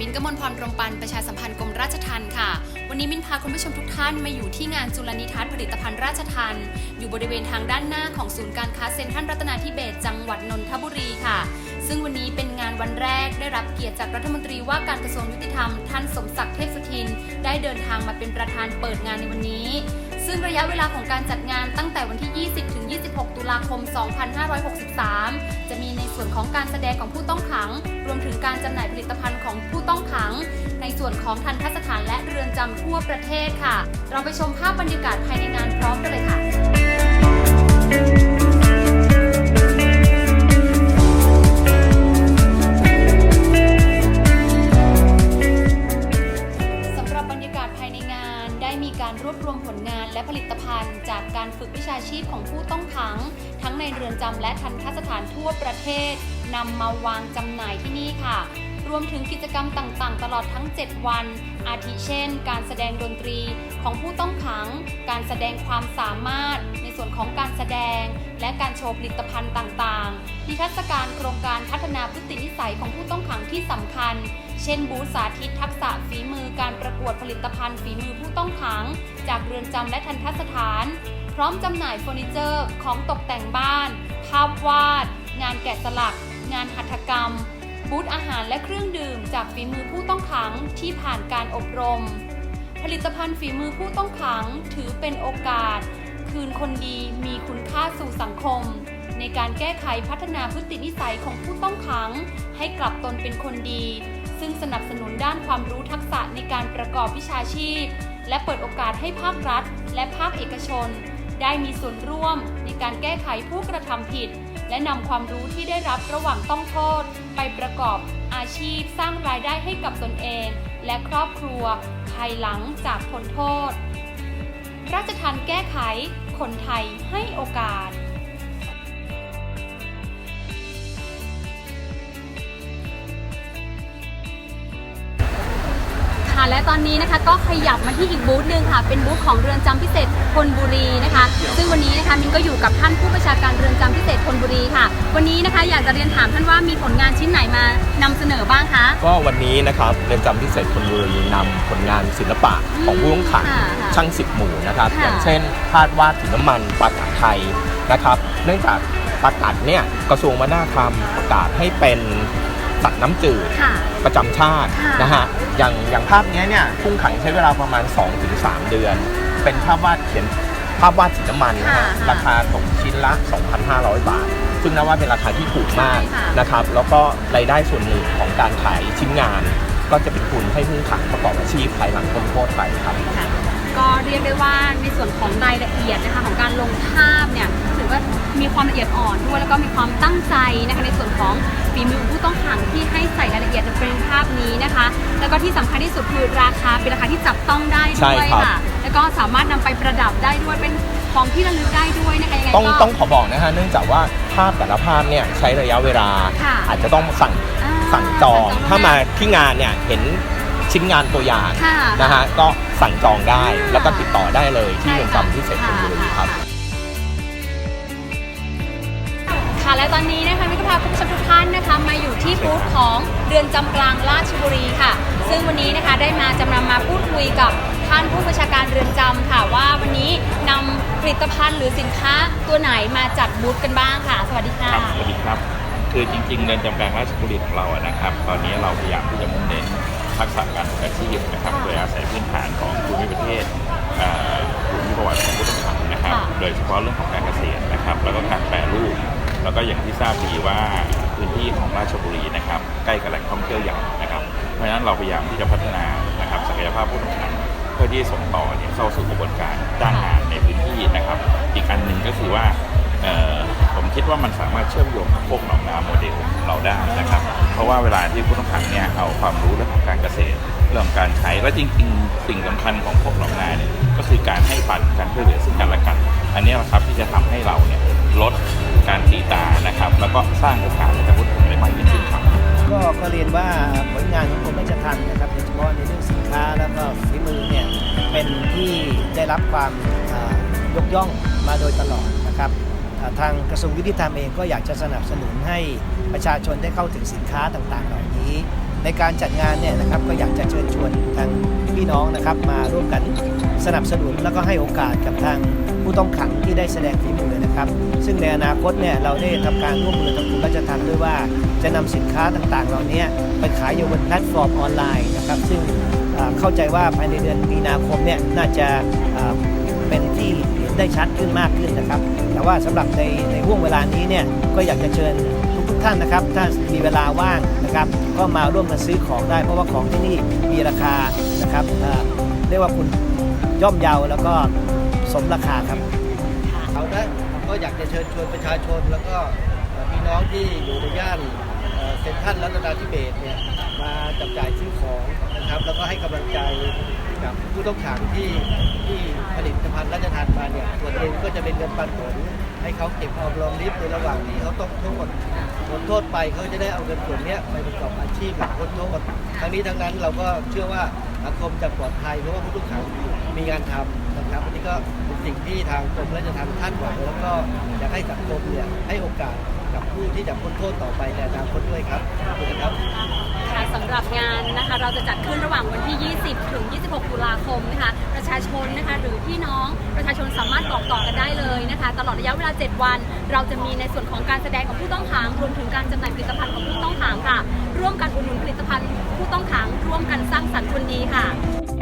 มินกมลพรรมปันประชาสัมพันธ์กรมราชทัณฑ์ค่ะ วันนี้มินพาคุณผู้ชมทุกท่านมาอยู่ที่งานจุลนิทรรศน์ผลิตภัณฑ์ราชทัณฑ์อยู่บริเวณทางด้านหน้าของศูนย์การค้าเซ็นทรัลรัตนาธิเบศจังหวัดนนทบุรีค่ะ ซึ่งวันนี้เป็นงานวันแรกได้รับเกียรติจากรัฐมนตรีว่าการกระทรวงยุติธรรมท่านสมศักดิ์เทพสุทิน ได้เดินทางมาเป็นประธานเปิดงานในวันนี้ ซึ่งระยะเวลาของการจัดงานตั้งแต่วันที่ 20 ถึง 26 ตุลาคม 2563 จะมีในส่วนของการแสดงของผู้ต้องขัง รวมถึงการจำหน่ายผลิตภัณฑ์ของผู้ต้องขัง ในส่วนของทันทสถานและเรือนจำทั่วประเทศค่ะ เราไปชมภาพบรรยากาศภายในงานพร้อมกันเลยค่ะ งานได้มีการรวบรวมผลงานและผลิตภัณฑ์ จากการฝึกวิชาชีพของผู้ต้องขัง ทั้งในเรือนจำและทันทสถานทั่วประเทศนำมาวางจำหน่ายที่นี่ค่ะ รวมถึงกิจกรรมต่างๆ ตลอดทั้ง 7 วัน อาทิเช่น การแสดงดนตรีของผู้ต้องขัง การแสดงความสามารถ ในส่วนของการแสดง และการโชว์ผลิตภัณฑ์ต่างๆ นิทรรศการโครงการพัฒนาพฤตินิสัยของผู้ต้องขังที่สำคัญ เช่น บูธสาธิตทักษะฝีมือการประกวดผลิตภัณฑ์ฝีมือผู้ต้องขัง จากเรือนจำและทันทสถาน พร้อมจำหน่ายเฟอร์นิเจอร์ ของตกแต่งบ้าน ภาพวาด งานแกะสลัก งานหัตถกรรม บูธอาหารและเครื่องดื่มจากฝีมือผู้ต้องขังที่ผ่านการอบรม ผลิตภัณฑ์ฝีมือผู้ต้องขังถือเป็นโอกาส คืนคนดีมีคุณค่าสู่สังคม ในการแก้ไขพัฒนาพฤตินิสัยของผู้ต้องขัง ให้กลับตนเป็นคนดี ซึ่งสนับสนุนด้านความรู้ทักษะในการประกอบวิชาชีพ และเปิดโอกาสให้ภาครัฐ และภาคเอกชน ได้มีส่วนร่วมในการแก้ไขผู้กระทำผิด และนำความรู้ที่ได้รับระหว่างต้องโทษ ไปประกอบอาชีพสร้างรายได้ให้กับตนเอง และครอบครัว ภายหลังจากพ้นโทษ ราชทันแก้ไข คนไทยให้โอกาส ค่ะ และตอนนี้นะคะก็ขยับมาที่อีกบูธหนึ่งค่ะ เป็นบูธของเรือนจำพิเศษธนบุรีนะคะ ซึ่งวันนี้นะคะมินก็อยู่กับท่านผู้ประชาการเรือนจำพิเศษธนบุรีค่ะ วันนี้นะคะอยากจะเรียนถามท่านว่ามีผลงานชิ้นไหนมานำเสนอบ้างคะ ก็วันนี้นะครับเรือนจำพิเศษธนบุรีนำผลงานศิลปะของผู้ต้องขังค่ะค่ะช่างสิบหมู่นะครับ ค่ะ อย่างเช่นภาพวาดสีน้ำมันปลากัดไทยนะครับ เนื่องจากปลากัดเนี่ยกระทรวงวัฒนธรรมประกาศให้เป็นสั ตว์น้ำจืดค่ะ ประจำชาติค่ะ นะฮะอย่างอย่างภาพเนี้ยเนี่ยผู้ต้องขังใช้เวลาประมาณ 2-3 เดือน เป็นภาพวาดเขียนภาพวาดสีน้ำมันนะฮะค่ะค่ะราคาตกชิ้นละ 2,500 บาท ซึ่งนับว่าเป็นราคาที่ถูกมากใช่ค่ะ นะครับ แล้วก็รายได้ส่วนหนึ่งของการขายชิ้นงาน ก็จะเป็นทุนให้ผู้ต้องขังประกอบอาชีพภายหลังพ้นโทษไปครับ ค่ะก็เรียกได้ว่าในส่วนของรายละเอียดนะคะของการลงภาพเนี่ย ถือ ว่ามีความละเอียดอ่อนด้วยแล้วก็มีความตั้งใจนะคะในส่วนของฝีมือผู้ต้องขังที่ให้ใส่รายละเอียดในเฟรมภาพนี้นะคะ แล้วก็ที่สำคัญที่สุดคือราคาเป็นราคาที่จับต้องได้ใช่ด้วยครับค่ะ แล้วก็สามารถนำไปประดับได้ด้วยเป็นของที่ระลึกได้ด้วยนะคะยังไงต้องก็ต้องขอบอกนะฮะเนื่องจากว่าภาพแต่ละภาพเนี่ยใช้ระยะเวลาค่ะอาจจะต้องสั่งอ่าสั่งจองสั่งจองถ้ามาที่งานเนี่ยเห็นชิ้นงานตัวอย่างค่ะนะฮะก็สั่งจองได้อ่าแล้วก็ติดต่อได้เลยที่ใช่เรือนค่ะจำพิเศษธนบุรีครับ ค่ะและตอนนี้นะคะมิก็พาคุณผู้ชมทุกท่านนะคะมาอยู่ที่บูธของเรือนจำกลางราชบุรีค่ะ ซึ่งวันนี้นะคะได้มาจะนำมาพูดคุยกับท่านผู้บัญชาการเรือนจำค่ะว่าวันนี้นำผลิตภัณฑ์หรือสินค้าตัวไหนมาจัดบูธกันบ้างค่ะ สวัสดีค่ะครับสวัสดีครับ คือจริงๆเรือนจำกลางราชบุรีของเราอะนะครับ ตอนนี้เราพยายามที่จะมุ่งเน้นทักษะการฝึกอาชีพนะครับค่ะโดยอาศัยพื้นฐานของภูมิประเทศเอ่อภูมิประวัติของผู้ต้องขังนะครับค่ะโดยเฉพาะเรื่องของการเกษตรนะครับ แล้วก็การแปรรูป แล้วก็อย่างที่ทราบดีว่าพื้นที่ของราชบุรีนะครับ ใกล้กับแหล่งท่องเที่ยวใหญ่นะครับ เพราะฉะนั้นเราพยายามที่จะพัฒนานะครับศักยภาพผู้ต้องขังเพื่อที่ส่งต่อเนี่ยเข้าสู่กระบวนการจ้างงานในพื้นที่นะครับ อีกอันหนึ่งก็คือว่าผมคิดว่ามันสามารถเชื่อมโยงกับพวกหนองนาโมเดลเราได้นะครับ เพราะว่าเวลาที่ผู้ต้องขังเนี่ยเอาความรู้เรื่องของการเกษตรเรื่องการใช้และจริงๆ สิ่งสำคัญของพวกหนองนาเนี่ยก็คือการให้ปันการช่วยเหลือซึ่งกันและกัน อันนี้แหละครับที่จะทำให้เราเนี่ยล สร้างโอกาสให้กับผู้ต้องขังได้มากยิ่งขึ้นครับก็ก็เรียนว่าผลงานของกรมราชทัณฑ์นะครับโดยเฉพาะในเรื่องสินค้าแล้วก็ฝีมือเนี่ยเป็นที่ได้รับความยกย่องมาโดยตลอดนะครับทางกระทรวงยุติธรรมเองก็อยากจะสนับสนุนให้ประชาชนได้เข้าถึงสินค้าต่างๆ เหล่านี้ ในการจัดงานเนี่ยนะครับก็อยากจะเชิญชวนทางพี่น้องนะครับมาร่วมกันสนับสนุนแล้วก็ให้โอกาสกับทางผู้ต้องขังที่ได้แสดงฝีมือนะครับ ซึ่งในอนาคตเนี่ยเราได้ทำการร่วมมือทางกรมราชทัณฑ์ด้วยว่าจะนำสินค้าต่างๆ เหล่านี้ไปขายอยู่บนแพลตฟอร์มออนไลน์นะครับ ซึ่งเข้าใจว่าภายในเดือนมีนาคมเนี่ยน่าจะเป็นที่เห็นได้ชัดขึ้นมากขึ้นนะครับ แต่ว่าสำหรับในในห่วงเวลานี้เนี่ยก็อยากจะเชิญ ทุกๆท่านนะครับถ้ามีเวลาว่างนะครับ ก็มาร่วมกันซื้อของได้ เพราะว่าของที่นี่มีราคานะครับอ่าเรียกว่าคุณย่อมเยาแล้วก็สมราคาครับเอาได้ก็อยากจะเชิญชวนประชาชนแล้วก็เอ่อพี่น้องที่อยู่ในย่านเอ่อเซ็นทรัลรัตนาธิเบศรเนี่ยมาจับจ่ายซื้อของนะครับ แล้วก็ให้กำลังใจ กับผู้ต้องขังที่ที่ผลิตภัณฑ์ราชทานมาเนี่ยส่วนหนึ่งก็จะเป็นเงินปันผลให้เขาเก็บออมรอมริบในระหว่างที่เขาต้องโทษพ้นโทษไปเขาจะได้เอาเงินส่วนนี้ไปประกอบอาชีพหลังพ้นโทษทั้งนี้ทั้งนั้นเราก็เชื่อว่าสังคมจะปลอดภัยเพราะว่าผู้ต้องขังมีงานทำนะครับอันนี้ก็เป็นสิ่งที่ทางกรมราชทัณฑ์คาดหวังแล้วก็อยากให้สังคมเนี่ยให้โอกาสกับผู้ที่จะพ้นโทษต่อไปในอนาคตด้วยครับขอบคุณครับ ค่ะสำหรับงาน นะคะเราจะจัดขึ้นระหว่างวันที่ 20 ถึง 26 ตุลาคมนะคะประชาชนนะคะหรือพี่น้องประชาชนสามารถบอกต่อกันได้เลยนะคะ ตลอดระยะเวลา 7 วัน เราจะมีในส่วนของการแสดงของผู้ต้องขังรวมถึงการจำหน่ายผลิตภัณฑ์ของผู้ต้องขังค่ะ ร่วมกันอุดหนุนผลิตภัณฑ์ผู้ต้องขังร่วมกันสร้างสรรค์คนดีค่ะ